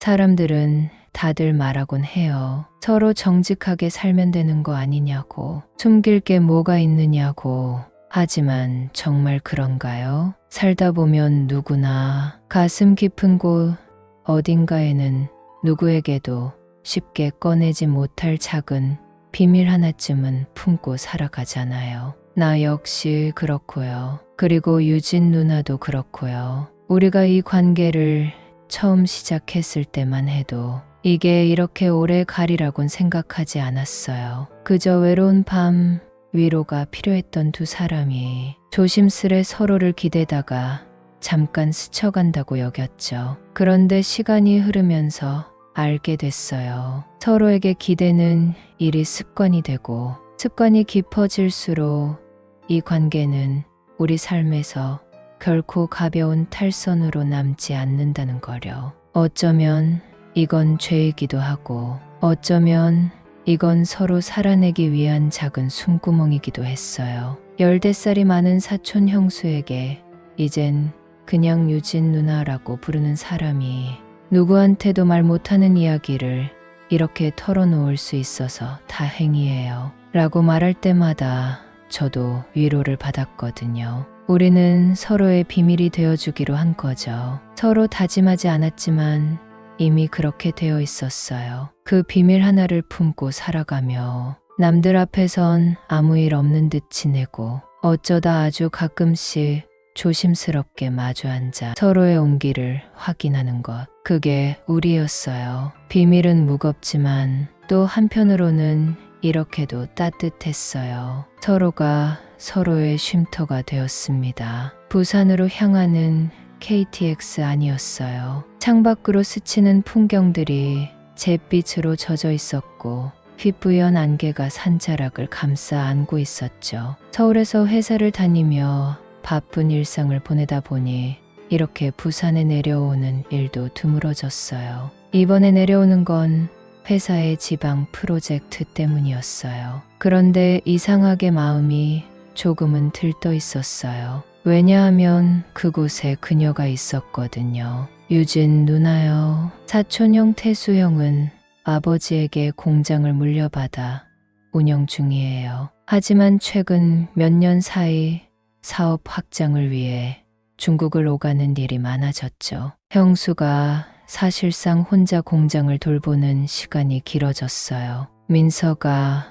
사람들은 다들 말하곤 해요. 서로 정직하게 살면 되는 거 아니냐고. 숨길 게 뭐가 있느냐고. 하지만 정말 그런가요? 살다 보면 누구나 가슴 깊은 곳 어딘가에는 누구에게도 쉽게 꺼내지 못할 작은 비밀 하나쯤은 품고 살아가잖아요. 나 역시 그렇고요. 그리고 유진 누나도 그렇고요. 우리가 이 관계를 처음 시작했을 때만 해도 이게 이렇게 오래 가리라곤 생각하지 않았어요. 그저 외로운 밤 위로가 필요했던 두 사람이 조심스레 서로를 기대다가 잠깐 스쳐간다고 여겼죠. 그런데 시간이 흐르면서 알게 됐어요. 서로에게 기대는 일이 습관이 되고 습관이 깊어질수록 이 관계는 우리 삶에서 결코 가벼운 탈선으로 남지 않는다는 거려. 어쩌면 이건 죄이기도 하고 어쩌면 이건 서로 살아내기 위한 작은 숨구멍이기도 했어요. 열댓 살이 많은 사촌 형수에게 이젠 그냥 유진 누나라고 부르는 사람이 누구한테도 말 못하는 이야기를 이렇게 털어놓을 수 있어서 다행이에요. 라고 말할 때마다 저도 위로를 받았거든요. 우리는 서로의 비밀이 되어주기로 한 거죠. 서로 다짐하지 않았지만 이미 그렇게 되어 있었어요. 그 비밀 하나를 품고 살아가며 남들 앞에선 아무 일 없는 듯 지내고 어쩌다 아주 가끔씩 조심스럽게 마주 앉아 서로의 온기를 확인하는 것. 그게 우리였어요. 비밀은 무겁지만 또 한편으로는 이렇게도 따뜻했어요. 서로가 서로의 쉼터가 되었습니다. 부산으로 향하는 KTX 아니었어요. 창밖으로 스치는 풍경들이 잿빛으로 젖어 있었고 휘뿌연 안개가 산자락을 감싸 안고 있었죠. 서울에서 회사를 다니며 바쁜 일상을 보내다 보니 이렇게 부산에 내려오는 일도 드물어졌어요. 이번에 내려오는 건 회사의 지방 프로젝트 때문이었어요. 그런데 이상하게 마음이 조금은 들떠 있었어요. 왜냐하면 그곳에 그녀가 있었거든요. 유진 누나요. 사촌형 태수형은 아버지에게 공장을 물려받아 운영 중이에요. 하지만 최근 몇 년 사이 사업 확장을 위해 중국을 오가는 일이 많아졌죠. 형수가 사실상 혼자 공장을 돌보는 시간이 길어졌어요. 민서가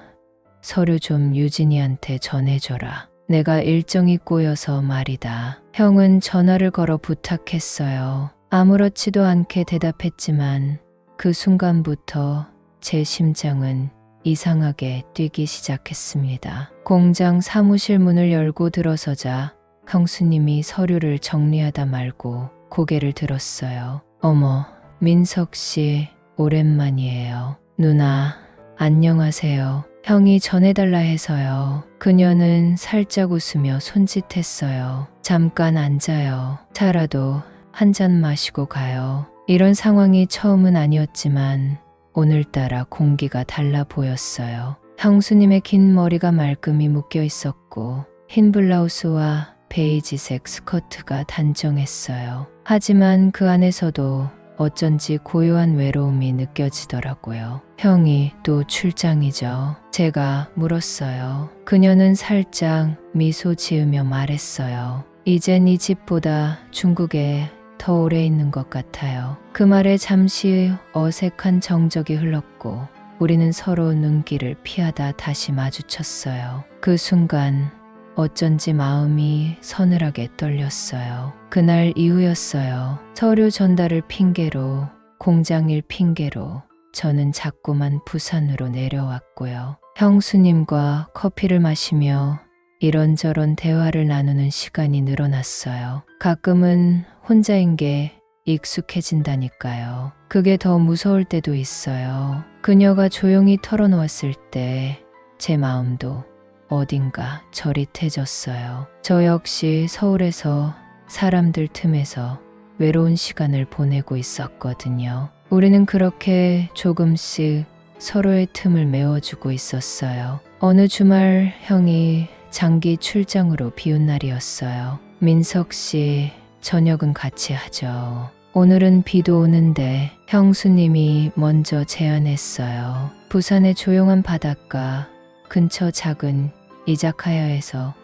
서류 좀 유진이한테 전해줘라. 내가 일정이 꼬여서 말이다. 형은 전화를 걸어 부탁했어요. 아무렇지도 않게 대답했지만 그 순간부터 제 심장은 이상하게 뛰기 시작했습니다. 공장 사무실 문을 열고 들어서자 형수님이 서류를 정리하다 말고 고개를 들었어요. 어머, 민석 씨, 오랜만이에요. 누나, 안녕하세요. 형이 전해달라 해서요. 그녀는 살짝 웃으며 손짓했어요. 잠깐 앉아요. 차라도 한 잔 마시고 가요. 이런 상황이 처음은 아니었지만 오늘따라 공기가 달라 보였어요. 형수님의 긴 머리가 말끔히 묶여 있었고 흰 블라우스와 베이지색 스커트가 단정했어요. 하지만 그 안에서도 어쩐지 고요한 외로움이 느껴지더라고요. 형이 또 출장이죠. 제가 물었어요. 그녀는 살짝 미소 지으며 말했어요. 이젠 이 집보다 중국에 더 오래 있는 것 같아요. 그 말에 잠시 어색한 정적이 흘렀고 우리는 서로 눈길을 피하다 다시 마주쳤어요. 그 순간 어쩐지 마음이 서늘하게 떨렸어요. 그날 이후였어요. 서류 전달을 핑계로 공장 일 핑계로 저는 자꾸만 부산으로 내려왔고요. 형수님과 커피를 마시며 이런저런 대화를 나누는 시간이 늘어났어요. 가끔은 혼자인 게 익숙해진다니까요. 그게 더 무서울 때도 있어요. 그녀가 조용히 털어놓았을 때 제 마음도 어딘가 저릿해졌어요. 저 역시 서울에서 사람들 틈에서 외로운 시간을 보내고 있었거든요. 우리는 그렇게 조금씩 서로의 틈을 메워주고 있었어요. 어느 주말 형이 장기 출장으로 비운 날이었어요. 민석 씨, 저녁은 같이 하죠. 오늘은 비도 오는데 형수님이 먼저 제안했어요. 부산의 조용한 바닷가 근처 작은 이자카야에서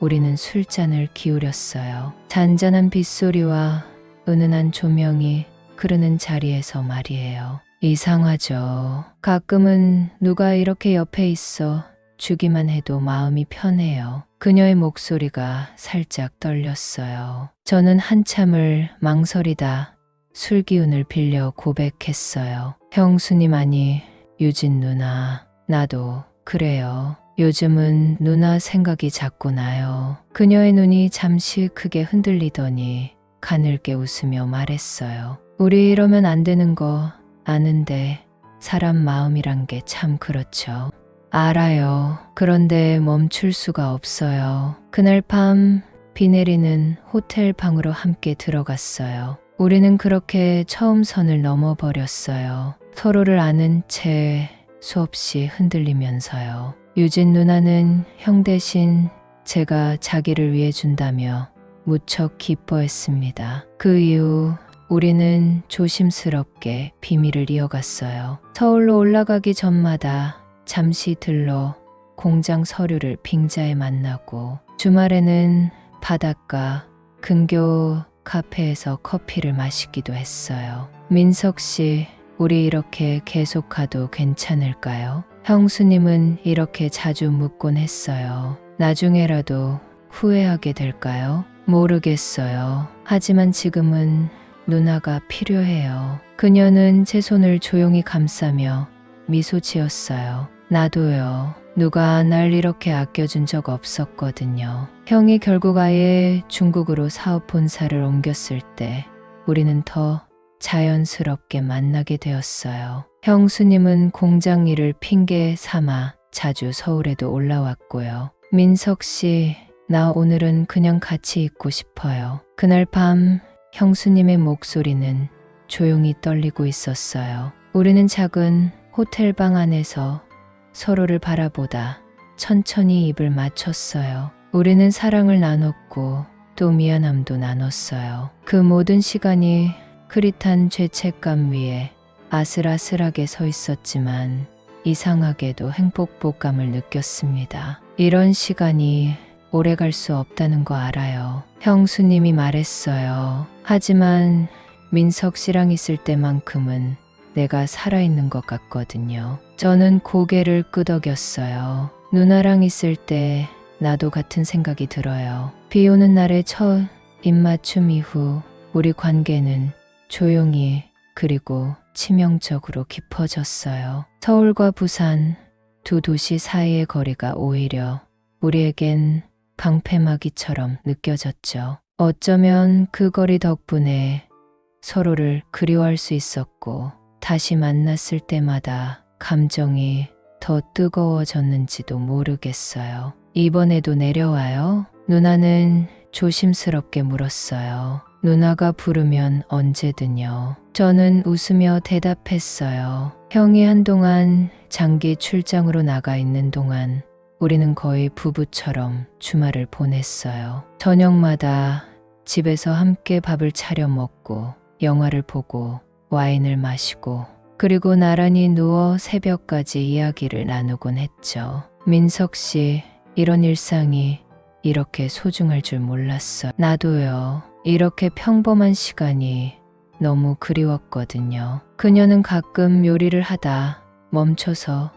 우리는 술잔을 기울였어요. 잔잔한 빗소리와 은은한 조명이 흐르는 자리에서 말이에요. 이상하죠. 가끔은 누가 이렇게 옆에 있어 주기만 해도 마음이 편해요. 그녀의 목소리가 살짝 떨렸어요. 저는 한참을 망설이다 술 기운을 빌려 고백했어요. 형수님 아니, 유진 누나, 나도 그래요. 요즘은 누나 생각이 자꾸 나요. 그녀의 눈이 잠시 크게 흔들리더니 가늘게 웃으며 말했어요. 우리 이러면 안 되는 거 아는데 사람 마음이란 게 참 그렇죠. 알아요. 그런데 멈출 수가 없어요. 그날 밤 비 내리는 호텔 방으로 함께 들어갔어요. 우리는 그렇게 처음 선을 넘어버렸어요. 서로를 아는 채 수없이 흔들리면서요. 유진 누나는 형 대신 제가 자기를 위해 준다며 무척 기뻐했습니다. 그 이후 우리는 조심스럽게 비밀을 이어갔어요. 서울로 올라가기 전마다 잠시 들러 공장 서류를 빙자에 만나고 주말에는 바닷가 근교 카페에서 커피를 마시기도 했어요. 민석 씨, 우리 이렇게 계속 가도 괜찮을까요? 형수님은 이렇게 자주 묻곤 했어요. 나중에라도 후회하게 될까요? 모르겠어요. 하지만 지금은 누나가 필요해요. 그녀는 제 손을 조용히 감싸며 미소 지었어요. 나도요. 누가 날 이렇게 아껴준 적 없었거든요. 형이 결국 아예 중국으로 사업 본사를 옮겼을 때 우리는 더 자연스럽게 만나게 되었어요. 형수님은 공장 일을 핑계 삼아 자주 서울에도 올라왔고요. 민석 씨, 나 오늘은 그냥 같이 있고 싶어요. 그날 밤 형수님의 목소리는 조용히 떨리고 있었어요. 우리는 작은 호텔방 안에서 서로를 바라보다 천천히 입을 맞췄어요. 우리는 사랑을 나눴고 또 미안함도 나눴어요. 그 모든 시간이 흐릿한 죄책감 위에 아슬아슬하게 서 있었지만 이상하게도 행복복감을 느꼈습니다. 이런 시간이 오래 갈 수 없다는 거 알아요. 형수님이 말했어요. 하지만 민석 씨랑 있을 때만큼은 내가 살아있는 것 같거든요. 저는 고개를 끄덕였어요. 누나랑 있을 때 나도 같은 생각이 들어요. 비 오는 날의 첫 입맞춤 이후 우리 관계는 조용히 그리고 치명적으로 깊어졌어요. 서울과 부산 두 도시 사이의 거리가 오히려 우리에겐 방패막이처럼 느껴졌죠. 어쩌면 그 거리 덕분에 서로를 그리워할 수 있었고 다시 만났을 때마다 감정이 더 뜨거워졌는지도 모르겠어요. 이번에도 내려와요? 누나는 조심스럽게 물었어요. 누나가 부르면 언제든요. 저는 웃으며 대답했어요. 형이 한동안 장기 출장으로 나가 있는 동안 우리는 거의 부부처럼 주말을 보냈어요. 저녁마다 집에서 함께 밥을 차려 먹고 영화를 보고 와인을 마시고 그리고 나란히 누워 새벽까지 이야기를 나누곤 했죠. 민석 씨, 이런 일상이 이렇게 소중할 줄 몰랐어. 나도요. 이렇게 평범한 시간이 너무 그리웠거든요. 그녀는 가끔 요리를 하다 멈춰서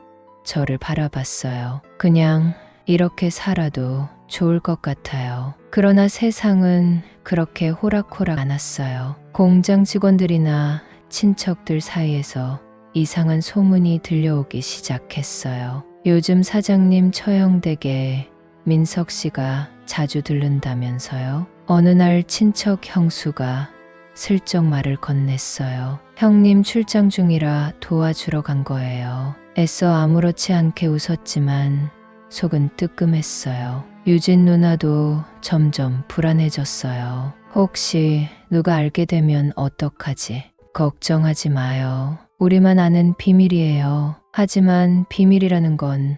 저를 바라봤어요. 그냥 이렇게 살아도 좋을 것 같아요. 그러나 세상은 그렇게 호락호락 않았어요. 공장 직원들이나 친척들 사이에서 이상한 소문이 들려오기 시작했어요. 요즘 사장님 처형되게 민석 씨가 자주 들른다면서요. 어느 날 친척 형수가 슬쩍 말을 건넸어요. 형님 출장 중이라 도와주러 간 거예요. 애써 아무렇지 않게 웃었지만 속은 뜨끔했어요. 유진 누나도 점점 불안해졌어요. 혹시 누가 알게 되면 어떡하지? 걱정하지 마요. 우리만 아는 비밀이에요. 하지만 비밀이라는 건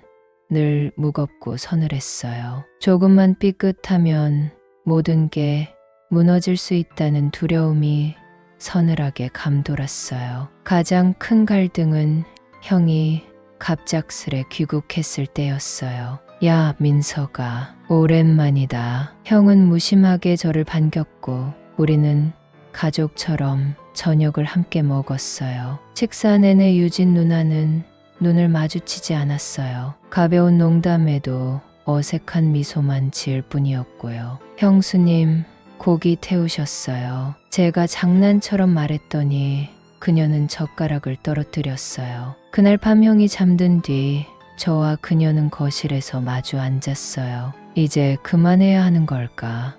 늘 무겁고 서늘했어요. 조금만 삐끗하면 모든 게 무너질 수 있다는 두려움이 서늘하게 감돌았어요. 가장 큰 갈등은 형이 갑작스레 귀국했을 때였어요. 야, 민서가 오랜만이다. 형은 무심하게 저를 반겼고 우리는 가족처럼 저녁을 함께 먹었어요. 식사 내내 유진 누나는 눈을 마주치지 않았어요. 가벼운 농담에도 어색한 미소만 지을 뿐이었고요. 형수님, 고기 태우셨어요. 제가 장난처럼 말했더니 그녀는 젓가락을 떨어뜨렸어요. 그날 밤 형이 잠든 뒤 저와 그녀는 거실에서 마주 앉았어요. 이제 그만해야 하는 걸까?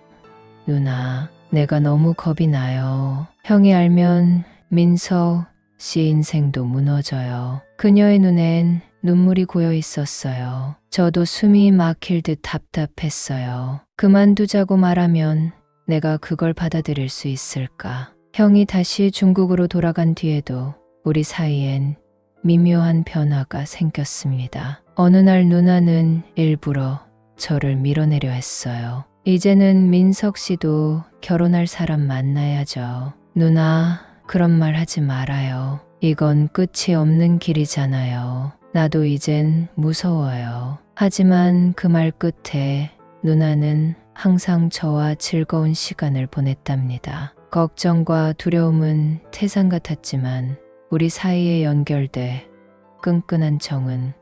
누나, 내가 너무 겁이 나요. 형이 알면 민서 씨 인생도 무너져요. 그녀의 눈엔 눈물이 고여 있었어요. 저도 숨이 막힐 듯 답답했어요. 그만두자고 말하면 내가 그걸 받아들일 수 있을까? 형이 다시 중국으로 돌아간 뒤에도 우리 사이엔 미묘한 변화가 생겼습니다. 어느 날 누나는 일부러 저를 밀어내려 했어요. 이제는 민석 씨도 결혼할 사람 만나야죠. 누나, 그런 말 하지 말아요. 이건 끝이 없는 길이잖아요. 나도 이젠 무서워요. 하지만 그 말 끝에 누나는 항상 저와 즐거운 시간을 보냈답니다. 걱정과 두려움은 태산 같았지만 우리 사이에 연결돼 끈끈한 정은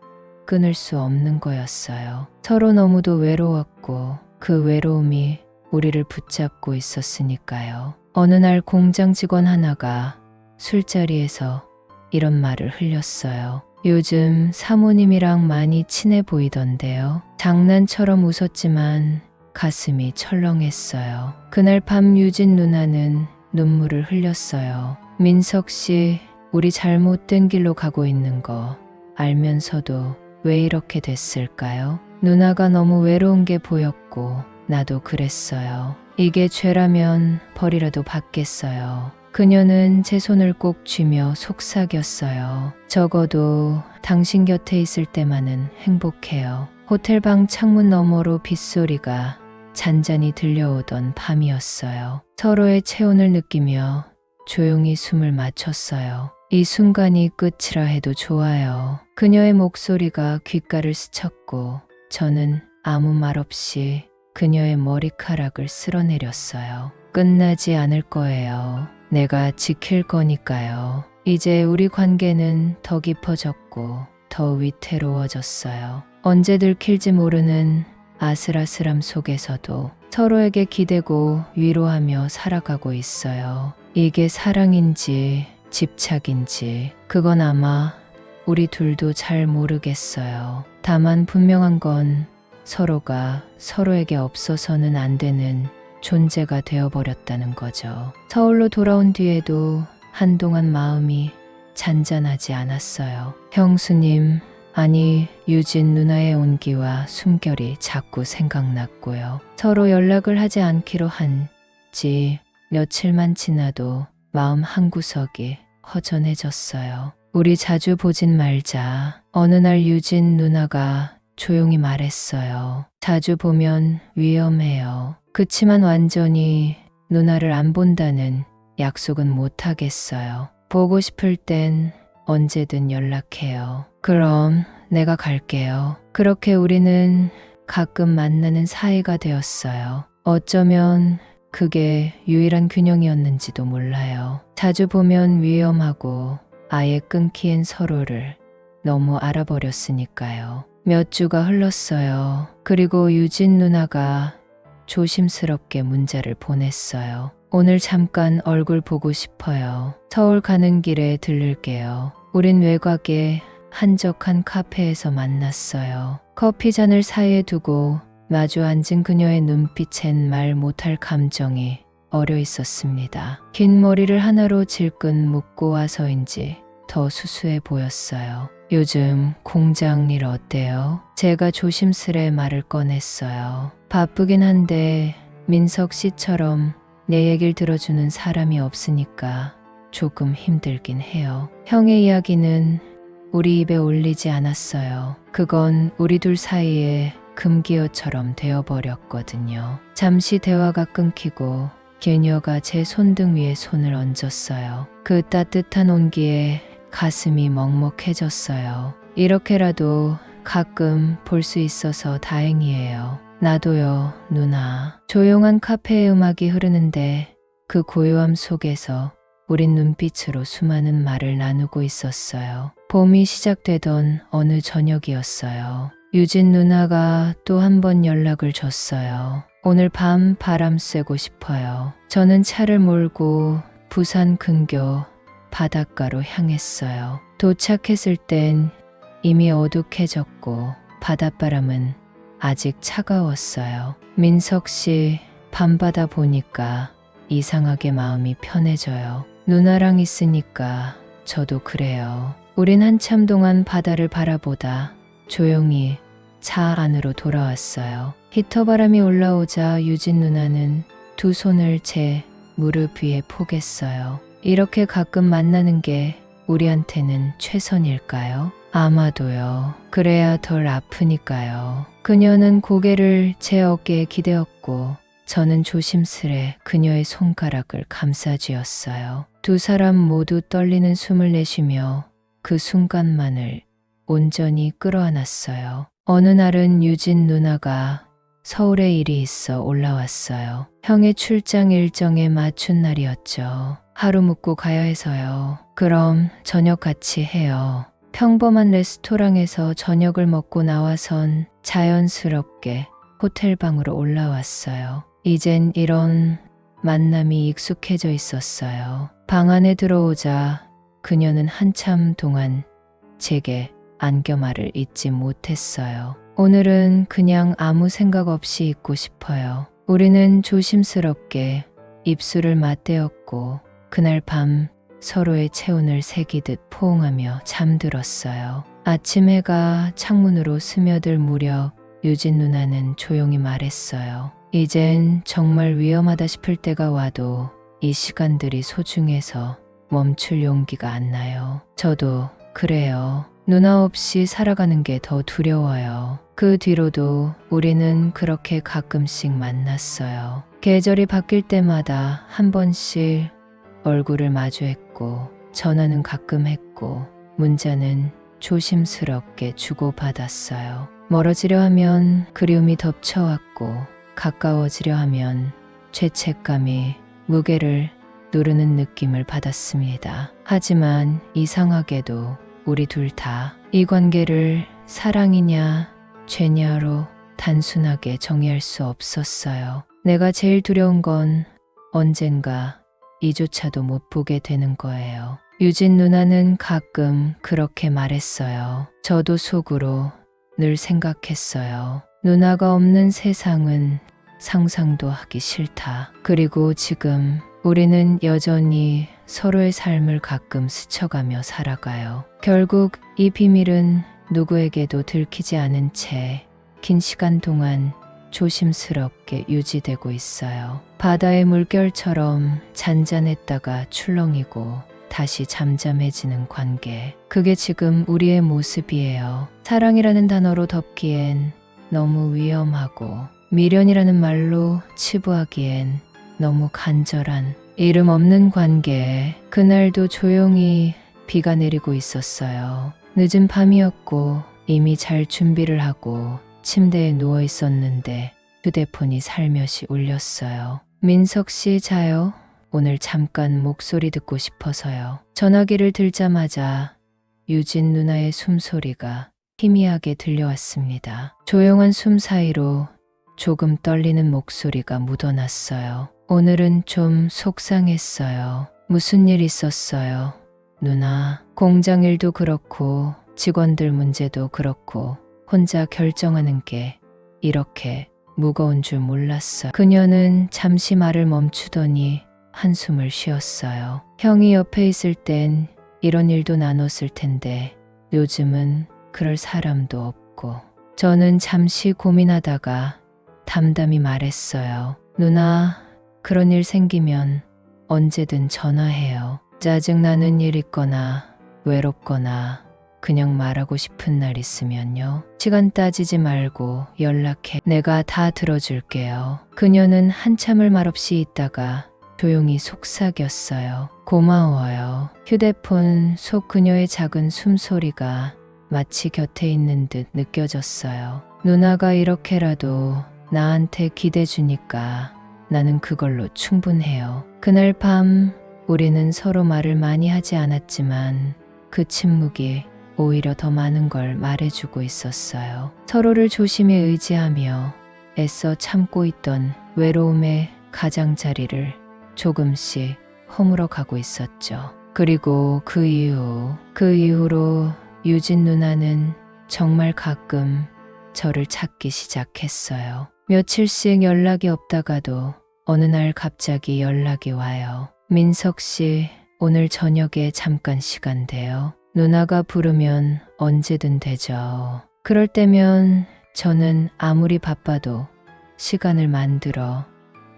끊을 수 없는 거였어요. 서로 너무도 외로웠고 그 외로움이 우리를 붙잡고 있었으니까요. 어느 날 공장 직원 하나가 술자리에서 이런 말을 흘렸어요. 요즘 사모님이랑 많이 친해 보이던데요. 장난처럼 웃었지만 가슴이 철렁했어요. 그날 밤 유진 누나는 눈물을 흘렸어요. 민석 씨, 우리 잘못된 길로 가고 있는 거 알면서도 왜 이렇게 됐을까요? 누나가 너무 외로운 게 보였고 나도 그랬어요. 이게 죄라면 벌이라도 받겠어요. 그녀는 제 손을 꼭 쥐며 속삭였어요. 적어도 당신 곁에 있을 때만은 행복해요. 호텔방 창문 너머로 빗소리가 잔잔히 들려오던 밤이었어요. 서로의 체온을 느끼며 조용히 숨을 맞췄어요. 이 순간이 끝이라 해도 좋아요. 그녀의 목소리가 귓가를 스쳤고 저는 아무 말 없이 그녀의 머리카락을 쓸어내렸어요. 끝나지 않을 거예요. 내가 지킬 거니까요. 이제 우리 관계는 더 깊어졌고 더 위태로워졌어요. 언제 들킬지 모르는 아슬아슬함 속에서도 서로에게 기대고 위로하며 살아가고 있어요. 이게 사랑인지 집착인지 그건 아마 우리 둘도 잘 모르겠어요. 다만 분명한 건 서로가 서로에게 없어서는 안 되는 존재가 되어버렸다는 거죠. 서울로 돌아온 뒤에도 한동안 마음이 잔잔하지 않았어요. 형수님, 아니, 유진 누나의 온기와 숨결이 자꾸 생각났고요. 서로 연락을 하지 않기로 한 지 며칠만 지나도 마음 한구석이 허전해졌어요. 우리 자주 보진 말자. 어느 날 유진 누나가 조용히 말했어요. 자주 보면 위험해요. 그치만 완전히 누나를 안 본다는 약속은 못 하겠어요. 보고 싶을 땐 언제든 연락해요. 그럼 내가 갈게요. 그렇게 우리는 가끔 만나는 사이가 되었어요. 어쩌면 그게 유일한 균형이었는지도 몰라요. 자주 보면 위험하고 아예 끊기엔 서로를 너무 알아버렸으니까요. 몇 주가 흘렀어요. 그리고 유진 누나가 조심스럽게 문자를 보냈어요. 오늘 잠깐 얼굴 보고 싶어요. 서울 가는 길에 들를게요. 우린 외곽의 한적한 카페에서 만났어요. 커피 잔을 사이에 두고 마주 앉은 그녀의 눈빛엔 말 못할 감정이 어려 있었습니다. 긴 머리를 하나로 질끈 묶고 와서인지 더 수수해 보였어요. 요즘 공장 일 어때요? 제가 조심스레 말을 꺼냈어요. 바쁘긴 한데 민석 씨처럼 내 얘기를 들어주는 사람이 없으니까 조금 힘들긴 해요. 형의 이야기는 우리 입에 올리지 않았어요. 그건 우리 둘 사이에 금기어처럼 되어버렸거든요. 잠시 대화가 끊기고 개녀가 제 손등 위에 손을 얹었어요. 그 따뜻한 온기에 가슴이 먹먹해졌어요. 이렇게라도 가끔 볼 수 있어서 다행이에요. 나도요, 누나. 조용한 카페의 음악이 흐르는데 그 고요함 속에서 우린 눈빛으로 수많은 말을 나누고 있었어요. 봄이 시작되던 어느 저녁이었어요. 유진 누나가 또 한 번 연락을 줬어요. 오늘 밤 바람 쐬고 싶어요. 저는 차를 몰고 부산 근교 바닷가로 향했어요. 도착했을 땐 이미 어둑해졌고 바닷바람은 아직 차가웠어요. 민석 씨 밤바다 보니까 이상하게 마음이 편해져요. 누나랑 있으니까 저도 그래요. 우린 한참 동안 바다를 바라보다 조용히 차 안으로 돌아왔어요. 히터 바람이 올라오자 유진 누나는 두 손을 제 무릎 위에 포겠어요. 이렇게 가끔 만나는 게 우리한테는 최선일까요? 아마도요. 그래야 덜 아프니까요. 그녀는 고개를 제 어깨에 기대었고 저는 조심스레 그녀의 손가락을 감싸쥐었어요. 두 사람 모두 떨리는 숨을 내쉬며 그 순간만을 온전히 끌어안았어요. 어느 날은 유진 누나가 서울에 일이 있어 올라왔어요. 형의 출장 일정에 맞춘 날이었죠. 하루 묵고 가야 해서요. 그럼 저녁 같이 해요. 평범한 레스토랑에서 저녁을 먹고 나와선 자연스럽게 호텔방으로 올라왔어요. 이젠 이런 만남이 익숙해져 있었어요. 방 안에 들어오자 그녀는 한참 동안 제게 안겨말을 잊지 못했어요. 오늘은 그냥 아무 생각 없이 있고 싶어요. 우리는 조심스럽게 입술을 맞대었고 그날 밤 서로의 체온을 새기듯 포옹하며 잠들었어요. 아침 해가 창문으로 스며들 무렵 유진 누나는 조용히 말했어요. 이젠 정말 위험하다 싶을 때가 와도 이 시간들이 소중해서 멈출 용기가 안 나요. 저도 그래요. 누나 없이 살아가는 게 더 두려워요. 그 뒤로도 우리는 그렇게 가끔씩 만났어요. 계절이 바뀔 때마다 한 번씩 얼굴을 마주했고, 전화는 가끔 했고, 문자는 조심스럽게 주고받았어요. 멀어지려 하면 그리움이 덮쳐왔고, 가까워지려 하면 죄책감이 무게를 누르는 느낌을 받았습니다. 하지만 이상하게도 우리 둘 다 이 관계를 사랑이냐 죄냐로 단순하게 정의할 수 없었어요. 내가 제일 두려운 건 언젠가 이조차도 못 보게 되는 거예요. 유진 누나는 가끔 그렇게 말했어요. 저도 속으로 늘 생각했어요. 누나가 없는 세상은 상상도 하기 싫다. 그리고 지금 우리는 여전히 서로의 삶을 가끔 스쳐가며 살아가요. 결국 이 비밀은 누구에게도 들키지 않은 채 긴 시간 동안 조심스럽게 유지되고 있어요. 바다의 물결처럼 잔잔했다가 출렁이고 다시 잠잠해지는 관계. 그게 지금 우리의 모습이에요. 사랑이라는 단어로 덮기엔 너무 위험하고 미련이라는 말로 치부하기엔 너무 간절한 이름 없는 관계에 그날도 조용히 비가 내리고 있었어요. 늦은 밤이었고 이미 잘 준비를 하고 침대에 누워 있었는데 휴대폰이 살며시 울렸어요. 민석 씨 자요? 오늘 잠깐 목소리 듣고 싶어서요. 전화기를 들자마자 유진 누나의 숨소리가 희미하게 들려왔습니다. 조용한 숨 사이로 조금 떨리는 목소리가 묻어났어요. 오늘은 좀 속상했어요. 무슨 일 있었어요? 누나, 공장 일도 그렇고 직원들 문제도 그렇고 혼자 결정하는 게 이렇게 무거운 줄 몰랐어요. 그녀는 잠시 말을 멈추더니 한숨을 쉬었어요. 형이 옆에 있을 땐 이런 일도 나눴을 텐데 요즘은 그럴 사람도 없고 저는 잠시 고민하다가 담담히 말했어요. 누나, 그런 일 생기면 언제든 전화해요. 짜증나는 일 있거나 외롭거나 그냥 말하고 싶은 날 있으면요. 시간 따지지 말고 연락해. 내가 다 들어줄게요. 그녀는 한참을 말없이 있다가 조용히 속삭였어요. 고마워요. 휴대폰 속 그녀의 작은 숨소리가 마치 곁에 있는 듯 느껴졌어요. 누나가 이렇게라도 나한테 기대 주니까 나는 그걸로 충분해요. 그날 밤 우리는 서로 말을 많이 하지 않았지만 그 침묵이 오히려 더 많은 걸 말해주고 있었어요. 서로를 조심히 의지하며 애써 참고 있던 외로움의 가장자리를 조금씩 허물어 가고 있었죠. 그리고 그 이후, 그 이후로 유진 누나는 정말 가끔 저를 찾기 시작했어요. 며칠씩 연락이 없다가도 어느 날 갑자기 연락이 와요. 민석 씨, 오늘 저녁에 잠깐 시간 돼요. 누나가 부르면 언제든 되죠. 그럴 때면 저는 아무리 바빠도 시간을 만들어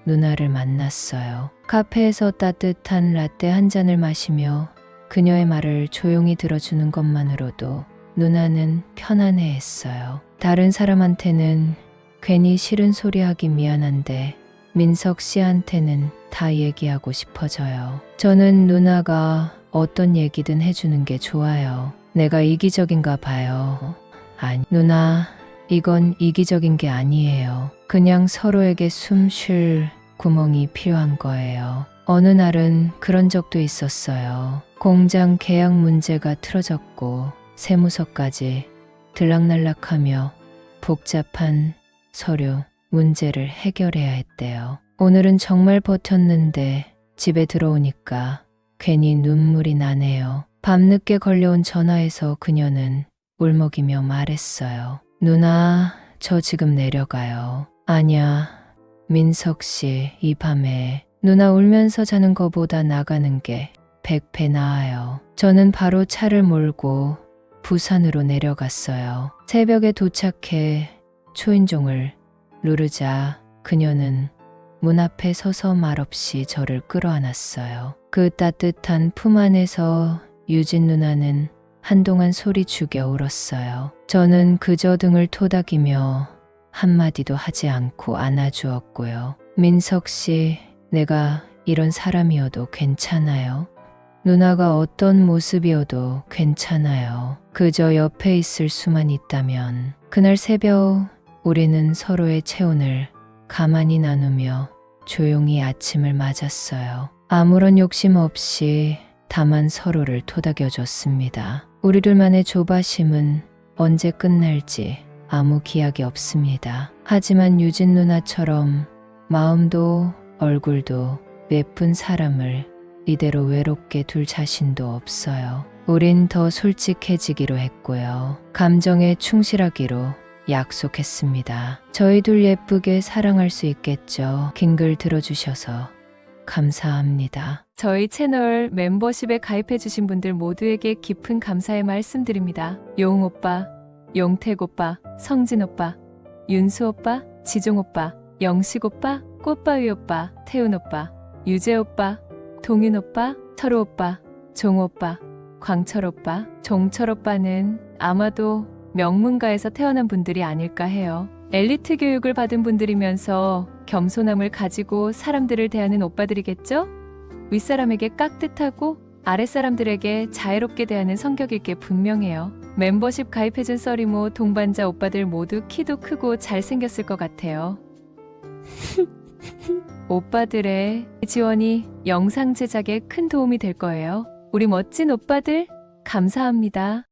누나를 만났어요. 카페에서 따뜻한 라떼 한 잔을 마시며 그녀의 말을 조용히 들어주는 것만으로도 누나는 편안해 했어요. 다른 사람한테는 괜히 싫은 소리 하기 미안한데 민석 씨한테는 다 얘기하고 싶어져요. 저는 누나가 어떤 얘기든 해주는 게 좋아요. 내가 이기적인가 봐요. 아니, 누나, 이건 이기적인 게 아니에요. 그냥 서로에게 숨 쉴 구멍이 필요한 거예요. 어느 날은 그런 적도 있었어요. 공장 계약 문제가 틀어졌고 세무서까지 들락날락하며 복잡한 서류 문제를 해결해야 했대요. 오늘은 정말 버텼는데 집에 들어오니까 괜히 눈물이 나네요. 밤늦게 걸려온 전화에서 그녀는 울먹이며 말했어요. 누나, 저 지금 내려가요. 아냐, 민석 씨, 이 밤에 누나 울면서 자는 거보다 나가는 게 백배 나아요. 저는 바로 차를 몰고 부산으로 내려갔어요. 새벽에 도착해 초인종을 누르자 그녀는 문 앞에 서서 말없이 저를 끌어안았어요. 그 따뜻한 품 안에서 유진 누나는 한동안 소리 죽여 울었어요. 저는 그저 등을 토닥이며 한마디도 하지 않고 안아주었고요. 민석 씨, 내가 이런 사람이어도 괜찮아요. 누나가 어떤 모습이어도 괜찮아요. 그저 옆에 있을 수만 있다면. 그날 새벽 우리는 서로의 체온을 가만히 나누며 조용히 아침을 맞았어요. 아무런 욕심 없이 다만 서로를 토닥여줬습니다. 우리 둘만의 조바심은 언제 끝날지 아무 기약이 없습니다. 하지만 유진 누나처럼 마음도 얼굴도 예쁜 사람을 이대로 외롭게 둘 자신도 없어요. 우린 더 솔직해지기로 했고요. 감정에 충실하기로 약속했습니다. 저희 둘 예쁘게 사랑할 수 있겠죠. 긴 글 들어주셔서 감사합니다. 저희 채널 멤버십에 가입해주신 분들 모두에게 깊은 감사의 말씀 드립니다. 용 오빠, 용택 오빠, 성진 오빠, 윤수 오빠, 지종 오빠, 영식 오빠, 꽃바위 오빠, 태훈 오빠, 유재 오빠, 동윤 오빠, 철우 오빠, 종 오빠, 광철 오빠, 종철 오빠는 아마도 명문가에서 태어난 분들이 아닐까 해요. 엘리트 교육을 받은 분들이면서 겸손함을 가지고 사람들을 대하는 오빠들이겠죠? 윗사람에게 깍듯하고 아랫사람들에게 자애롭게 대하는 성격일 게 분명해요. 멤버십 가입해준 써리모 동반자 오빠들 모두 키도 크고 잘생겼을 것 같아요. 오빠들의 지원이 영상 제작에 큰 도움이 될 거예요. 우리 멋진 오빠들, 감사합니다.